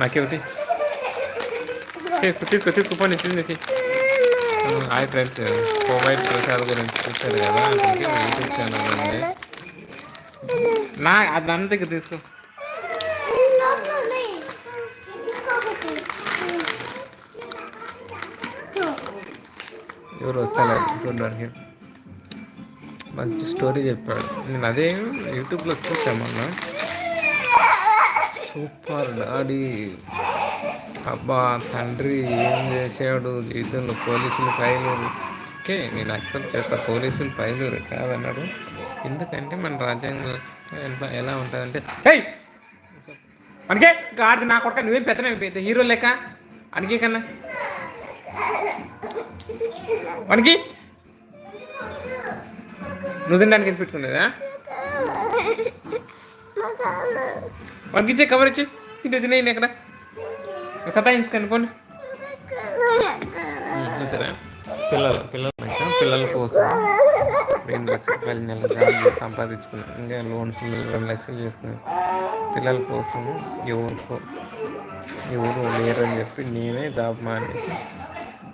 నాకేమిటి తీసుకో తీసుకో తీసుకో పోనీ తింది హాయ్ ఫ్రెండ్స్. కోవైట్ ప్రసాద్ గురించి చూశారు కదా యూట్యూబ్ ఛానల్ ఉంది నా అది నన్ను దగ్గర తీసుకో. ఎవరు వస్తారు చూడడానికి. మంచి స్టోరీ చెప్పాడు. నేను అదే యూట్యూబ్లో చూసాను సూపర్ డాడీ. అబ్బా తండ్రి ఏం చేశాడు? జీవితంలో పోలీసులు పైలూరు. ఓకే నేను యాక్సెప్ట్ చేస్తా. పోలీసులు పైలూరు కాదన్నాడు ఎందుకంటే మన రాజ్యాంగం ఎలా ఎలా ఉంటుందంటే హై మనకే గాడిది నా కొడక నువ్వేం పెద్ద పెద్ద హీరో లెక్క. అనికే కన్నా. మనకి నువ్వు తినడానికి పెట్టుకునేదా? వాడికి ఇచ్చే కవర్ ఇచ్చి తింటే తినేయండి ఎక్కడ సతాయించుకోండి పోండి చూసారా పిల్లలు పిల్లలు పిల్లల కోసం రెండు లక్షల రూపాయలు నెల జాబ్ సంపాదించుకున్నాను. ఇంకా లోన్స్ రెండు లక్షలు చేసుకున్నాను. పిల్లల కోసం ఎవరికో ఎవరు లేరని చెప్పి నేనే జాబ్ మానేసి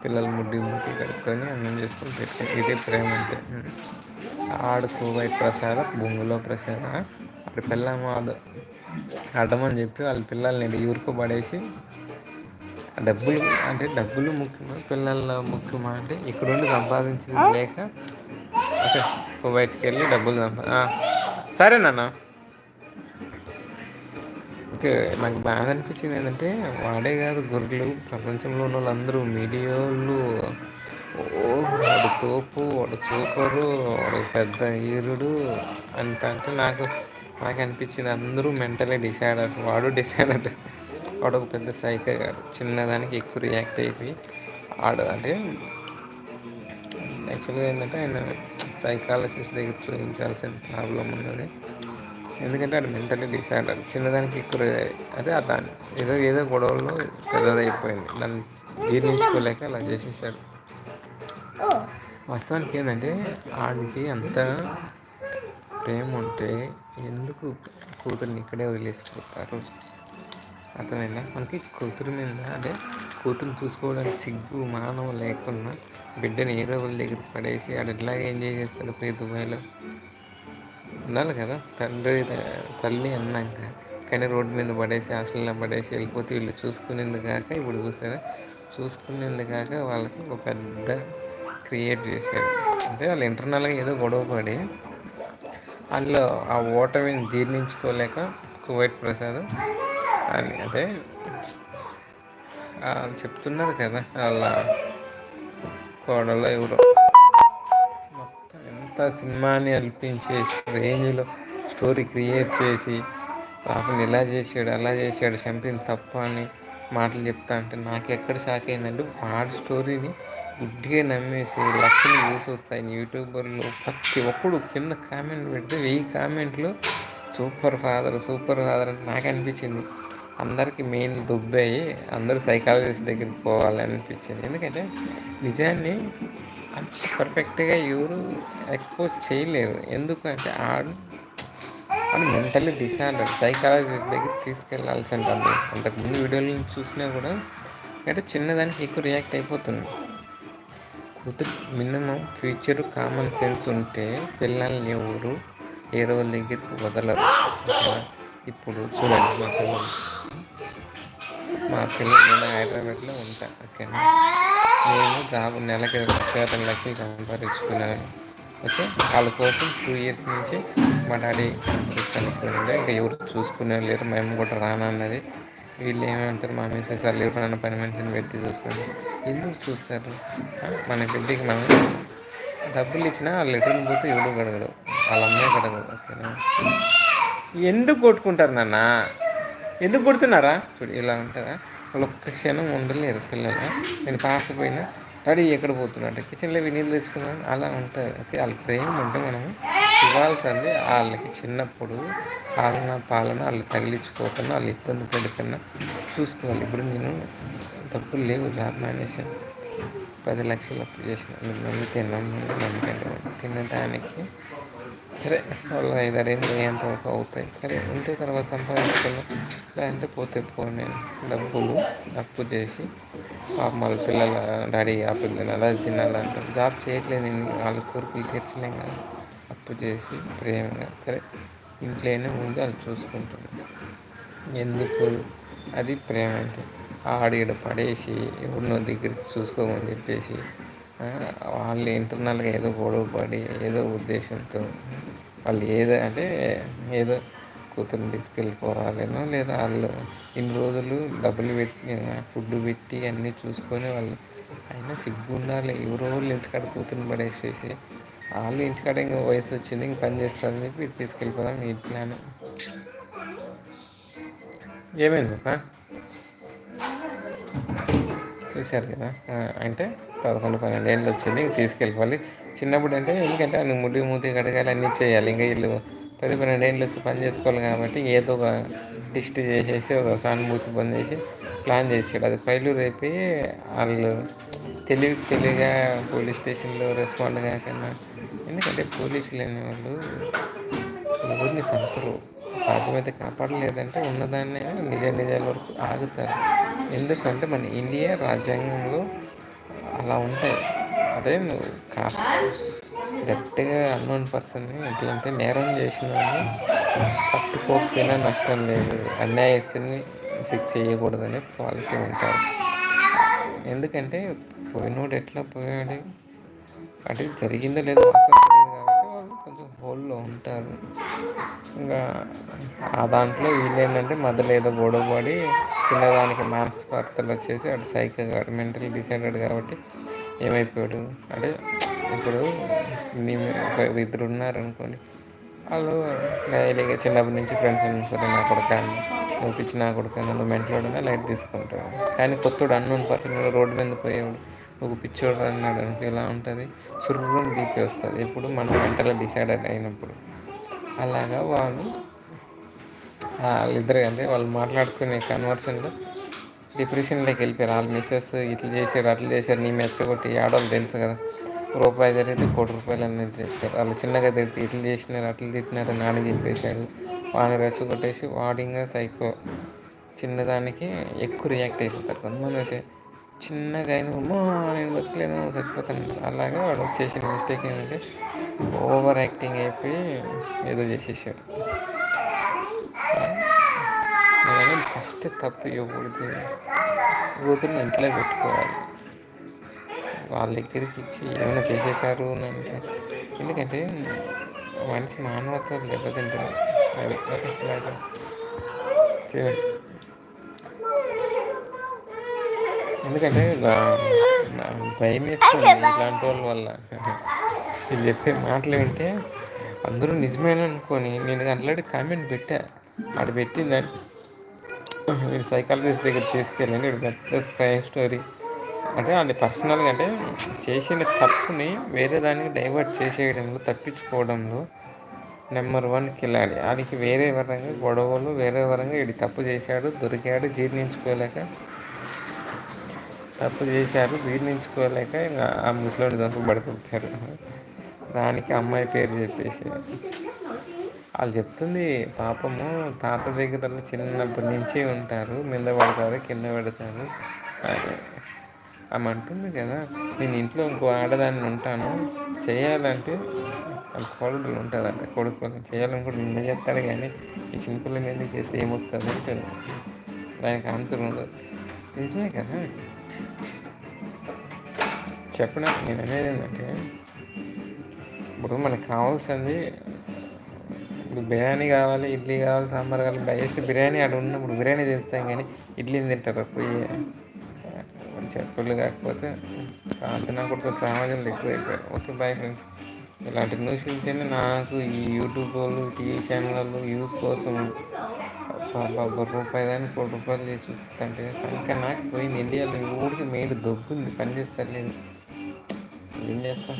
పిల్లలు ముడ్డి ముట్టి కడుక్కొని అన్నం చేసుకొని పెట్టుకుని ఇదే ప్రేమ అంటే. ఆడుకోవై ప్రసాద భూమిలో ప్రసాద ఆడు పిల్లమ్మ ఆడు అడ్డమని చెప్పి వాళ్ళ పిల్లల్ని ఊరుకు పడేసి డబ్బులు అంటే డబ్బులు ముఖ్యమా పిల్లల ముఖ్యమా అంటే ఇక్కడుండి సంపాదించింది లేక ఓకే కువైట్కి వెళ్ళి డబ్బులు సంపా సరే నాన్న. ఓకే నాకు బాధ అనిపించింది ఏంటంటే వాడే కాదు గొర్రెలు ప్రపంచంలో ఉన్న వాళ్ళందరూ మీడియా వాళ్ళు ఓ వాడు తోపు వాడు సూపరు వాడు పెద్ద అంత అంటే నాకు నాకు అనిపించింది అందరూ మెంటలీ డిసైడ్ వాడు డిసైడ్ అంటే వాడు ఒక పెద్ద సైకో గారు చిన్నదానికి ఎక్కువ రియాక్ట్ అయిపోయి ఆడు అంటే యాక్చువల్గా ఏంటంటే ఆయన సైకాలజిస్ట్ దగ్గర చూపించాల్సిన ప్రాబ్లం ఉన్నది. ఎందుకంటే అది మెంటలీ డిసార్డర్ చిన్నదానికి ఎక్కువ అదే దాని ఏదో ఏదో గొడవల్లో పెద్దదైపోయింది. దాన్ని జీర్ణించుకోలేక అలా చేసేసాడు. వాస్తవానికి ఏంటంటే ఆడికి అంత ప్రేమ ఉంటే ఎందుకు కూతుర్ని ఇక్కడే వదిలేసిపోతారు? అర్థమైందా? మనకి కూతురు మీద అదే కూతురు చూసుకోవడానికి సిగ్గు మానవ లేకుండా బిడ్డని ఏ రోజుల దగ్గర పడేసి ఆడు ఎట్లాగే ఎంజాయ్ చేస్తారు పోయి దుబాయ్లో. ఉండాలి కదా? తండ్రి తల్లి అన్నాక కానీ రోడ్డు మీద పడేసి హాస్టల్లో పడేసి వెళ్ళిపోతే వీళ్ళు చూసుకునేందు కాక ఇప్పుడు చూసారా? చూసుకునేందు కాక వాళ్ళకి ఒక పెద్ద క్రియేట్ చేశారు. అంటే వాళ్ళు ఇంటర్నల్గా ఏదో గొడవ పడి అందులో ఆ ఓటమిని జీర్ణించుకోలేక కువైట్ ప్రసాద్ అని అదే చెప్తున్నారు కదా వాళ్ళ కోడలో ఎవరో. మొత్తం ఎంత సినిమాని అల్పించేసి రేంజ్లో స్టోరీ క్రియేట్ చేసి పాపని ఇలా చేసాడు అలా చేసాడు చంపింది తప్ప అని మాటలు చెప్తా అంటే నాకు ఎక్కడ షాక్ అయిందంటే వాడి స్టోరీని గుడ్డిగా నమ్మేసి లక్షలు వ్యూస్ వస్తాయి. యూట్యూబర్లు ప్రతి ఒక్కడు కింద కామెంట్ పెడితే వెయ్యి కామెంట్లు. సూపర్ ఫాదర్ సూపర్ ఫాదర్ అని నాకు అనిపించింది. అందరికీ మెయిన్ దుబ్బాయి అందరూ సైకాలజిస్ట్ దగ్గరికి పోవాలని అనిపించింది. ఎందుకంటే నిజాన్ని అంత పర్ఫెక్ట్గా ఎవరు ఎక్స్పోజ్ చేయలేరు. ఎందుకంటే ఆడు అని మెంటల్లీ డిసార్డర్ సైకాలజిస్ట్ దగ్గర తీసుకెళ్ళాల్సి ఉంటుంది. అంతకుముందు వీడియోలు చూసినా కూడా అంటే చిన్నదానికి ఎక్కువ రియాక్ట్ అయిపోతుంది. కూతురు మినిమం ఫ్యూచర్ కామన్ సెన్స్ ఉంటే పిల్లల్ని ఎవరు ఏ రోజుల దగ్గరికి వదలరు. ఇప్పుడు చూడండి మా పిల్లలు. మా పిల్లలు నేను హైదరాబాద్లో ఉంటా ఓకేనా నేను జాబ్ నెలకి లక్ష రెండు లక్షలు సంపాదించుకున్నాను. ఓకే? వాళ్ళ కోసం టూ ఇయర్స్ నుంచి మా డాడీ చనిపోయింది ఇంకా ఎవరు చూసుకునే లేరు. మేము కూడా రానన్నది వీళ్ళు ఏమంటారు? మా మిస్సెస్ వాళ్ళు ఎవరైనా పని మనిషిని పెట్టి చూసుకుని ఎందుకు చూస్తారు? మన బిడ్డకి మనం డబ్బులు ఇచ్చినా వాళ్ళు ఎదురు పోతే ఎవడు గడగడు వాళ్ళ అమ్మే గడగదు ఓకేనా? ఎందుకు కొట్టుకుంటారు నాన్న? ఎందుకు కొడుతున్నారా? చూడు ఇలా ఉంటారా వాళ్ళు ఒక్క క్షణం ఉండలేరు పిల్లలు. నేను పాస్ పోయినా. డాడీ ఎక్కడ పోతున్నాడు? కిచెన్లో నీళ్ళు తెచ్చుకున్నాను అలా ఉంటుంది. ఓకే వాళ్ళ ప్రేమ ఉంటే మనం ఇవ్వాల్సింది వాళ్ళకి చిన్నప్పుడు పాలన పాలన వాళ్ళు తగిలించుకోకుండా వాళ్ళు ఇబ్బంది పెడుతున్నా చూసుకోవాలి. ఇప్పుడు నేను డబ్బులు లేవు జాబ్ మానేసాను పది లక్షలు అప్పు చేసిన. మీరు నమ్మితే నమ్మండి నమ్మకండి తినడానికి సరే వాళ్ళు ఐదారేళ్ళు వరకు అవుతాయి. సరే ఉంటే తర్వాత సంపాదించుకున్నాం లేదంటే పోతే పోనీ డబ్బులు అప్పు చేసి పాపం వాళ్ళ పిల్లల డాడీ ఆ పిల్లలు అలా తినాలంటారు. జాబ్ చేయట్లేదు నేను వాళ్ళ కోరికలు తీర్చలేం కదా. తప్పు చేసి ప్రేమగా సరే ఇంట్లోనే ముందు అది చూసుకుంటుంది. ఎందుకు? అది ప్రేమ అంటే ఆడిడ పడేసి ఎవరినో దగ్గరికి చూసుకోమని చెప్పేసి వాళ్ళు ఇంటర్నల్గా ఏదో గొడవ పడి ఏదో ఉద్దేశంతో వాళ్ళు ఏదో అంటే ఏదో కూతురుని తీసుకెళ్ళిపోవాలేనో లేదా వాళ్ళు ఇన్ని రోజులు డబ్బులు పెట్టి ఫుడ్ పెట్టి అన్నీ చూసుకొని వాళ్ళు అయినా సిగ్గు ఉండాలి ఎవరో వాళ్ళు ఇంటికాడ కూతురుని పడేసేసి వాళ్ళు ఇంటికాడ ఇంకా వయసు వచ్చింది ఇంక పని చేస్తారని చెప్పి ఇటు తీసుకెళ్ళిపోదాం ఈ ప్లాన్. ఏమైంది చూశారు కదా అంటే పదకొండు పన్నెండు ఏళ్ళు వచ్చింది ఇంక తీసుకెళ్ళిపోవాలి. చిన్నప్పుడు అంటే ఎందుకంటే అన్ని ముడి మూతి కడగాలి అన్నీ చేయాలి. ఇంకా వీళ్ళు పది పన్నెండు ఏళ్ళు వస్తే పని చేసుకోవాలి కాబట్టి ఏదో ఒక టిస్ట్ చేసేసి ఒక సానుభూతి పొందేసి ప్లాన్ చేసాడు. అది పైలు రేపి వాళ్ళు తెలివి తెలివిగా పోలీస్ స్టేషన్లో రెస్పాండ్ కాకుండా ఎందుకంటే పోలీసులు అనేవాళ్ళు ఎవరిని సంపరు సాధ్యమైతే కాపాడలేదంటే ఉన్నదాన్ని నిజ నిజాల వరకు ఆగుతారు. ఎందుకంటే మన ఇండియా రాజ్యాంగంలో అలా ఉంటాయి. అదే నువ్వు కా డైరెక్ట్గా అన్నోన్ పర్సన్ ఎట్లంటే నేరం చేసిన పట్టుకోకపోయినా నష్టం లేదు. అన్యాయస్తుని శిక్ష చేయకూడదనే పాలసీ ఉంటారు. ఎందుకంటే పోయినోడు ఎట్లా పోయాడు? అంటే జరిగిందో లేదో వాసన తెలియదు కాబట్టి వాళ్ళు కొంచెం హోల్లో ఉంటారు. ఇంకా ఆ దాంట్లో వీళ్ళు ఏంటంటే మధ్యలో ఏదో గొడవ పడి చిన్నదానికి వార్తలు వచ్చేసి అటు సైకో మెంటల్ డిసైడెడ్ కాబట్టి ఏమైపోయాడు? అంటే ఇప్పుడు ఒక ఇద్దరు ఉన్నారనుకోండి వాళ్ళు డైలీగా చిన్నప్పటి నుంచి ఫ్రెండ్స్ అనుకుంటారు నా కొడుకు నువ్వు కూడా నా కొడుకు నువ్వు లైట్ తీసుకుంటావు కానీ కొత్తడు అన్నోన్ పర్సన్ రోడ్డు మీద పోయేవాడు నువ్వు పిచ్చోడు అన్నాడు అనుకో ఎలా ఉంటుంది. సుర్రం బీపీ వస్తుంది. ఇప్పుడు మనం మెంటల్ డిసైడ్ అయినప్పుడు. అలాగా వాళ్ళు వాళ్ళిద్దరు అంటే వాళ్ళు మాట్లాడుకునే కన్వర్షన్లో డిప్రెషన్లోకి వెళ్ళిపోయారు. వాళ్ళు మిస్సెస్ ఇట్లా చేశారు అట్లా చేశారు నీ మెచ్చగొట్టి ఆడవాళ్ళు తెలుసు కదా. రూపాయి జరిగితే కోటి రూపాయలు అనేది చెప్పారు. వాళ్ళు చిన్నగా తిడితే ఇట్లా చేసినారు అట్లా తిట్టినారు నాని చెప్పేశాడు వాడిని రెచ్చగొట్టేసి వాడింగా సైకో. చిన్నదానికి ఎక్కువ రియాక్ట్ అయిపోతారు కొంతమంది అయితే. చిన్నగా అయిన అమ్మో నేను బతకలేను చచ్చిపోతాను. అలాగే వాడు చేసిన మిస్టేక్ ఏంటంటే ఓవర్ యాక్టింగ్ అయిపోయి ఏదో చేసేసాడు. నేను ఫస్ట్ తప్పు ఇవ్వకూడదు కూతురు ఇంట్లో పెట్టుకోవాలి? వాళ్ళ దగ్గరికి ఇచ్చి ఏమైనా చేసేసారు అని అంటే. ఎందుకంటే మనిషి మానవత్వం దెబ్బతింటుంది. అది ఎందుకంటే భయం వేస్తుంది ఇట్లాంటి వాళ్ళ వల్ల. వీళ్ళు చెప్పే మాటలు వింటే అందరూ నిజమేనా అనుకొని నేను ఆల్రెడీ కామెంట్ పెట్టా. అది పెట్టిందని నేను సైకాలజిస్ట్ దగ్గర తీసుకెళ్ళండి ఇక్కడ పెద్ద క్రైమ్ స్టోరీ అంటే అది పర్సనల్గా అంటే చేసిన తప్పుని వేరే దానికి డైవర్ట్ చేసేయడంలో తప్పించుకోవడంలో నెంబర్ వన్ కిలాడి. ఆడికి వేరే వరంగా గొడవలు వేరే వరంగా ఇది తప్పు చేశాడు దొరికాడు జీర్ణించుకోలేక తప్పు చేశారు జీర్ణించుకోలేక ఇంకా ఆ ముసలోని చంపు పడుకుంటారు దానికి అమ్మాయి పేరు చెప్పేసి. వాళ్ళు చెప్తుంది పాపము తాత దగ్గర చిన్నప్పటి నుంచి ఉంటారు మీద పడతారు కింద పెడతారు. ఆమె అంటుంది కదా నేను ఇంట్లో ఇంకో ఆడదాన్ని ఉంటాను. చేయాలంటే కోడలు ఉంటుందంట కొడుకు చేయాలని కూడా నిన్న చెప్తాడు కానీ ఈ చిన్నపిల్ల మీద చేస్తే ఏమవుతుంది అంటే దానికి ఆన్సర్ ఉండదు. నిజమే కదా? చెప్పిన నేను అనేది ఏంటంటే ఇప్పుడు మనకు కావాల్సింది ఇప్పుడు బిర్యానీ కావాలి ఇడ్లీ కావాలి సాంబార్ కావాలి బయస్ట్ బిర్యానీ అక్కడ ఉన్నప్పుడు బిర్యానీ తింటాం కానీ ఇడ్లీని తింటారు పోయి? చెప్పులు కాకపోతే ప్రార్థన కూడా సమాజంలో ఎక్కువ అయిపోయారు ఓకే బాయ్ ఫ్రెండ్స్ ఇలాంటి న్యూస్ ఉంటేనే నాకు ఈ యూట్యూబ్ వాళ్ళు టీవీ ఛానళ్ళు వ్యూస్ కోసం ఒక రూపాయి దాన్ని కోటి రూపాయలు చేసి చూస్తుంటే ఇంకా నాకు పోయింది. ఇండియాలో ఊరికి మెయిన్ దొబ్బుంది పని చేస్తారు లేదు. ఏం చేస్తాం?